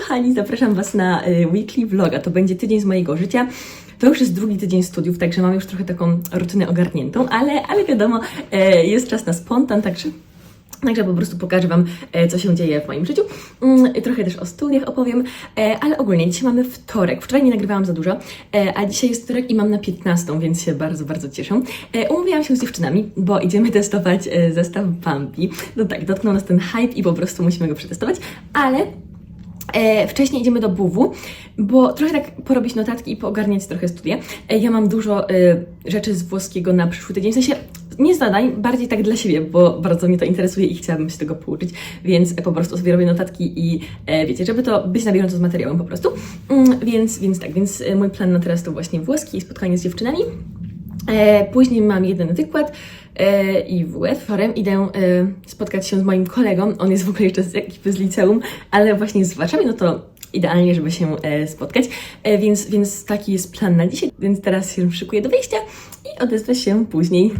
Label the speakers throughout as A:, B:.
A: kochani, zapraszam Was na y, weekly vloga. To będzie tydzień z mojego życia. To już jest drugi tydzień studiów, także mam już trochę taką rutynę ogarniętą, ale, ale wiadomo, e, jest czas na spontan, także Także po prostu pokażę Wam, e, co się dzieje w moim życiu. Mm, Trochę też o studiach opowiem, e, ale ogólnie dzisiaj mamy wtorek. Wczoraj nie nagrywałam za dużo, a dzisiaj jest wtorek i mam na 15, więc się bardzo, bardzo cieszę. Umówiłam się z dziewczynami, bo idziemy testować zestaw Bambi. No tak, dotknął nas ten hype i po prostu musimy go przetestować, ale E, wcześniej idziemy do BUW, bo trochę tak porobić notatki i poogarniać trochę studia. E, ja mam dużo e, rzeczy z włoskiego na przyszły tydzień, w sensie nie zadań, bardziej tak dla siebie, bo bardzo mnie to interesuje i chciałabym się tego pouczyć, więc po prostu sobie robię notatki i e, wiecie, żeby to być na bieżąco z materiałem po prostu. Mm, więc, więc tak, więc e, mój plan na teraz to właśnie włoski i spotkanie z dziewczynami. E, później mam jeden wykład e, i w wieczorem idę e, spotkać się z moim kolegą. On jest w ogóle jeszcze z ekipy z liceum, ale właśnie z Warszawy, no to idealnie, żeby się spotkać. Więc, więc taki jest plan na dzisiaj. Więc teraz się szykuję do wyjścia i odezwę się później.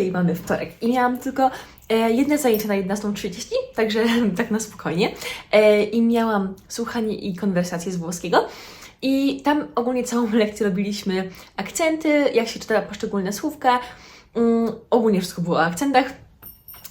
A: Dzisiaj mamy wtorek i miałam tylko e, jedne zajęcie na 11.30, także tak na spokojnie. E, I miałam słuchanie i konwersację z włoskiego. I tam ogólnie całą lekcję robiliśmy akcenty, jak się czyta poszczególne słówka. Mm, ogólnie wszystko było o akcentach.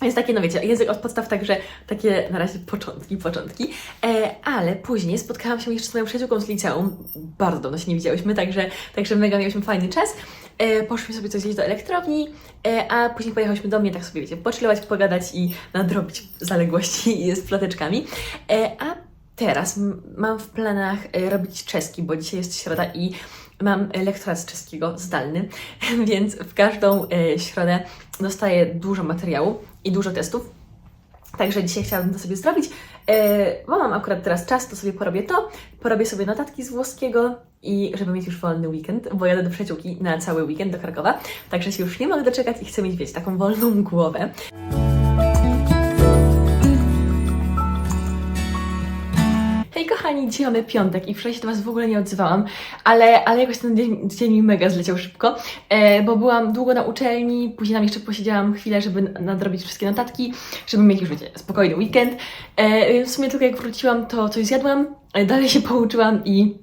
A: Jest takie, no wiecie, język od podstaw, także takie na razie początki, początki. E, ale później spotkałam się jeszcze z moją przyjaciółką z liceum. Bardzo dawno się nie widziałyśmy, także, także mega mieliśmy fajny czas. E, poszliśmy sobie coś zjeść do elektrowni, e, a później pojechałyśmy do mnie, tak sobie wiecie, pochillować, pogadać i nadrobić zaległości z ploteczkami. E, a teraz mam w planach e, robić czeski, bo dzisiaj jest środa i mam lektorat z czeskiego zdalny, więc w każdą e, środę dostaję dużo materiału i dużo testów. Także dzisiaj chciałabym to sobie zrobić, e, bo mam akurat teraz czas, to sobie porobię to, porobię sobie notatki z włoskiego i żeby mieć już wolny weekend, bo jadę do przyjaciółki na cały weekend do Krakowa, także się już nie mogę doczekać i chcę mieć, wiecie, taką wolną głowę. Kochani, dzisiaj mamy piątek i wczoraj się do Was w ogóle nie odzywałam, ale, ale jakoś ten dzień, dzień mi mega zleciał szybko, e, bo byłam długo na uczelni, później tam jeszcze posiedziałam chwilę, żeby nadrobić wszystkie notatki, żeby mieć już, wiecie, spokojny weekend. E, więc w sumie tylko jak wróciłam, to coś zjadłam, e, dalej się pouczyłam i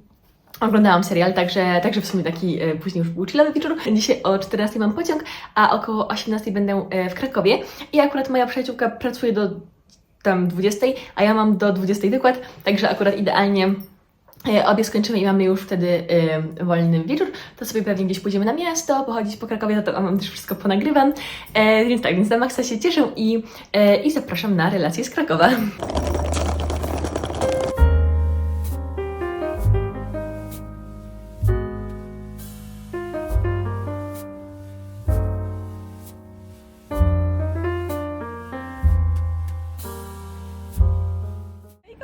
A: Oglądałam serial, także, także w sumie taki e, później już był chillowy wieczór. Dzisiaj o 14 mam pociąg, a około 18 będę e, w Krakowie. I akurat moja przyjaciółka pracuje do tam 20, a ja mam do 20 wykład, także akurat idealnie e, obie skończymy i mamy już wtedy e, wolny wieczór, to sobie pewnie gdzieś pójdziemy na miasto, pochodzić po Krakowie, to mam też wszystko ponagrywam. E, więc tak, więc na maksa się cieszę i, e, i zapraszam na relacje z Krakowa.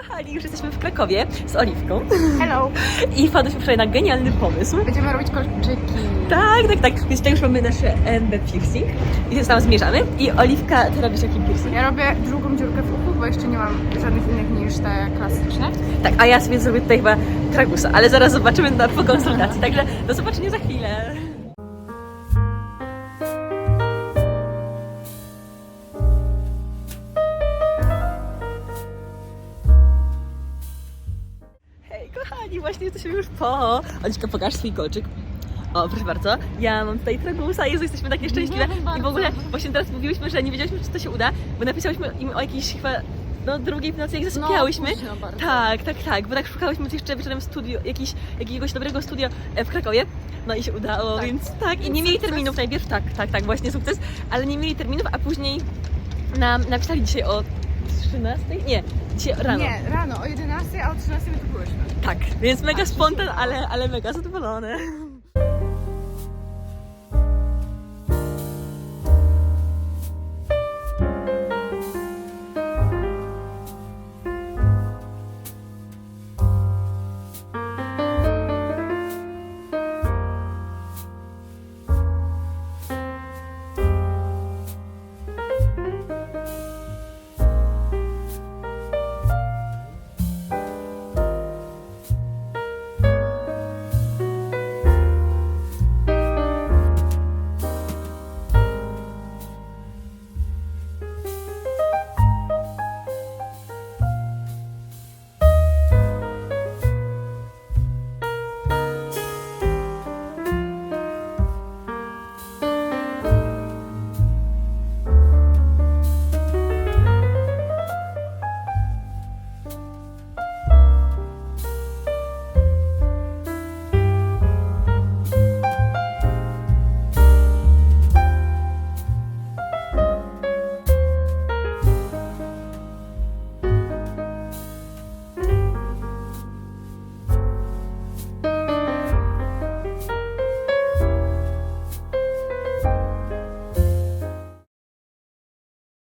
A: Kochani, już jesteśmy w Krakowie z Oliwką
B: Hello!
A: i wpadłyśmy wczoraj na genialny pomysł.
B: Będziemy robić kolczyki.
A: Tak, tak, tak. Więc tutaj już mamy nasze MB piercing i się tam zmierzamy. I Oliwka, ty robisz jaki piercing?
B: Ja robię drugą dziurkę w uchu, bo jeszcze nie mam żadnych innych niż te klasyczne.
A: Tak, a ja sobie zrobię tutaj chyba tragusa, ale zaraz zobaczymy na, po konsultacji. Także do zobaczenia za chwilę. Właśnie jesteśmy już po... Oliczka, pokaż swój kolczyk. O, proszę bardzo, ja mam tutaj tragusa, Jezu, jesteśmy takie szczęśliwe. I w ogóle właśnie teraz mówiłyśmy, że nie wiedziałyśmy, czy to się uda, bo napisałyśmy im o jakiejś chyba no, drugiej w nocy, jak zasypiałyśmy.
B: późno bardzo.
A: tak, tak, tak, bo tak szukałyśmy jeszcze wieczorem studio, jakiś, jakiegoś dobrego studia e, w Krakowie. No i się udało,
B: Tak.
A: więc tak. I nie mieli terminów najpierw, tak, tak, tak, właśnie sukces, ale nie mieli terminów, a później nam napisali dzisiaj o 13? Nie, dzisiaj rano.
B: Nie, rano o 11, a o 13 my tu byłyśmy.
A: Tak, więc mega spontan, ale, ale mega zadowolone.